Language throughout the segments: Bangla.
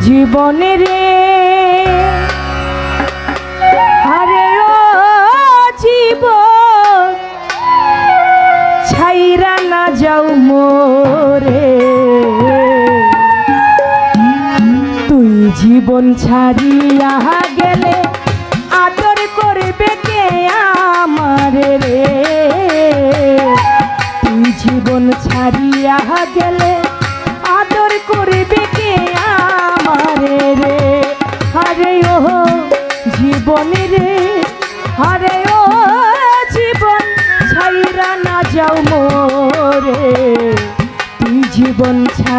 জীবনে রে হারে জীব ছাইরা না যাও মোরে। তুই জীবন ছাড়িয়া গেলে আদর করবে কে আমার রে? তুই জীবন ছাড়িয়া গেলে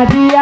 বাড়ি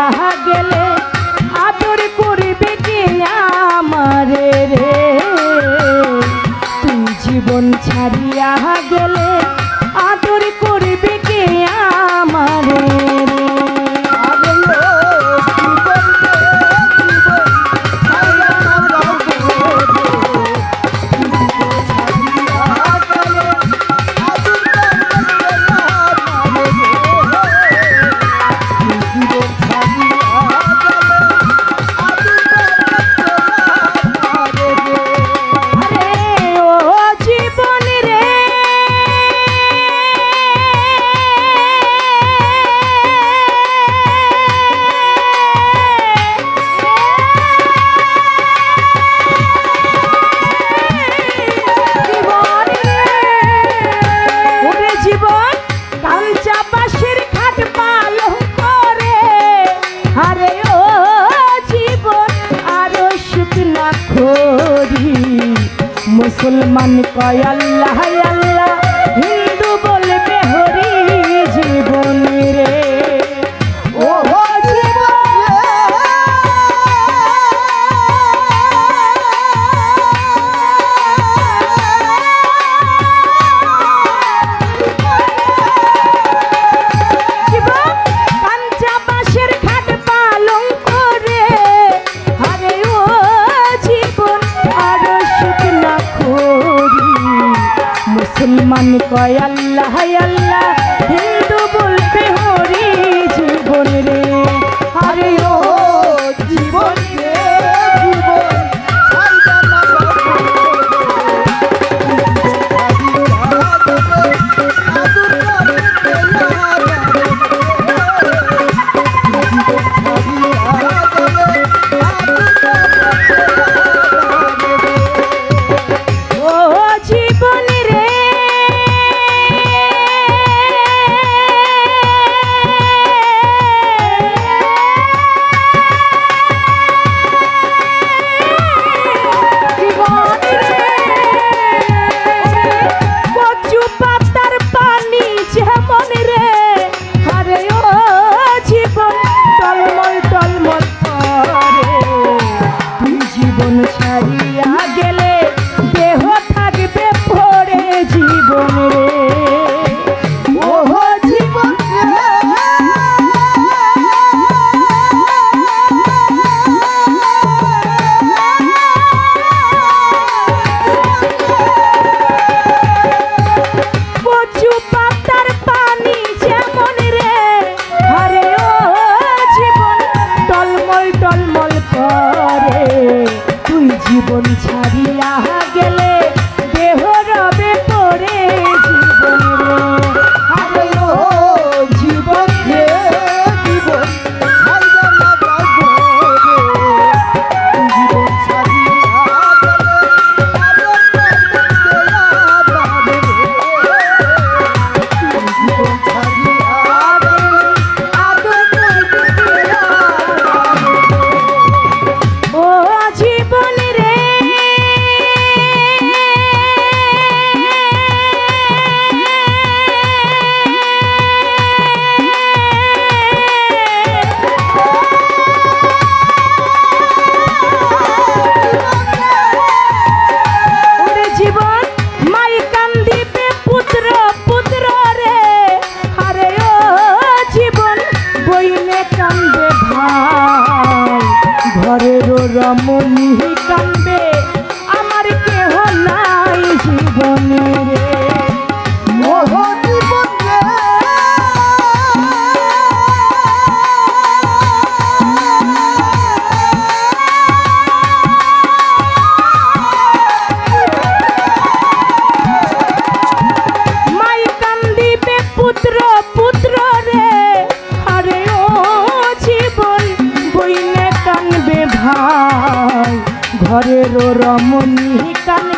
মুসলমান কয় আল্লাহ মুসলমান কয় আল্লাহ কান্দে ভাই। ঘরের রমণী কান্দে রমণী কানবে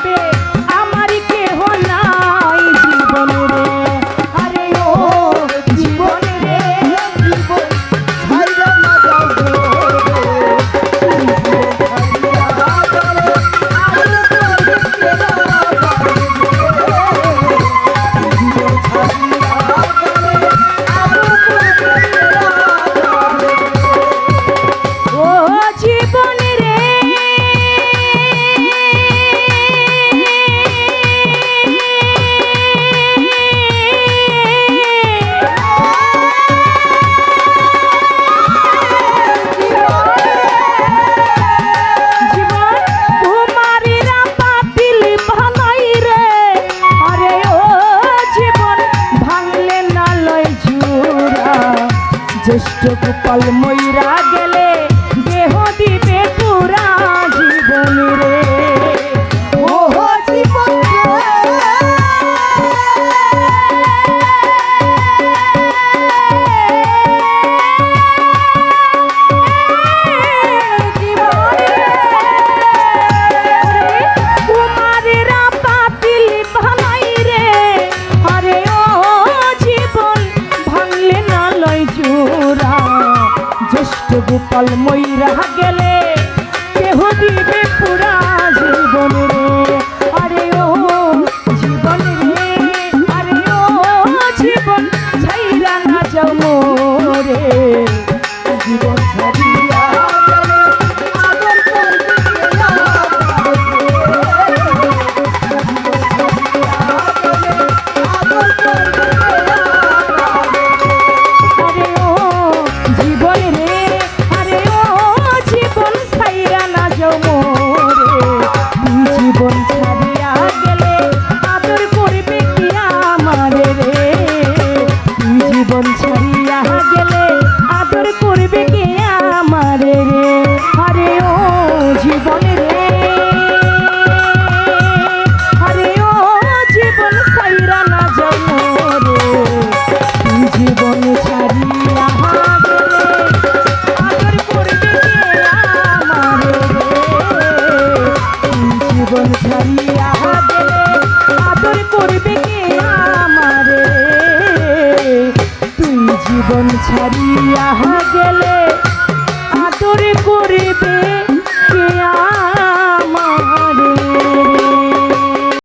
palmo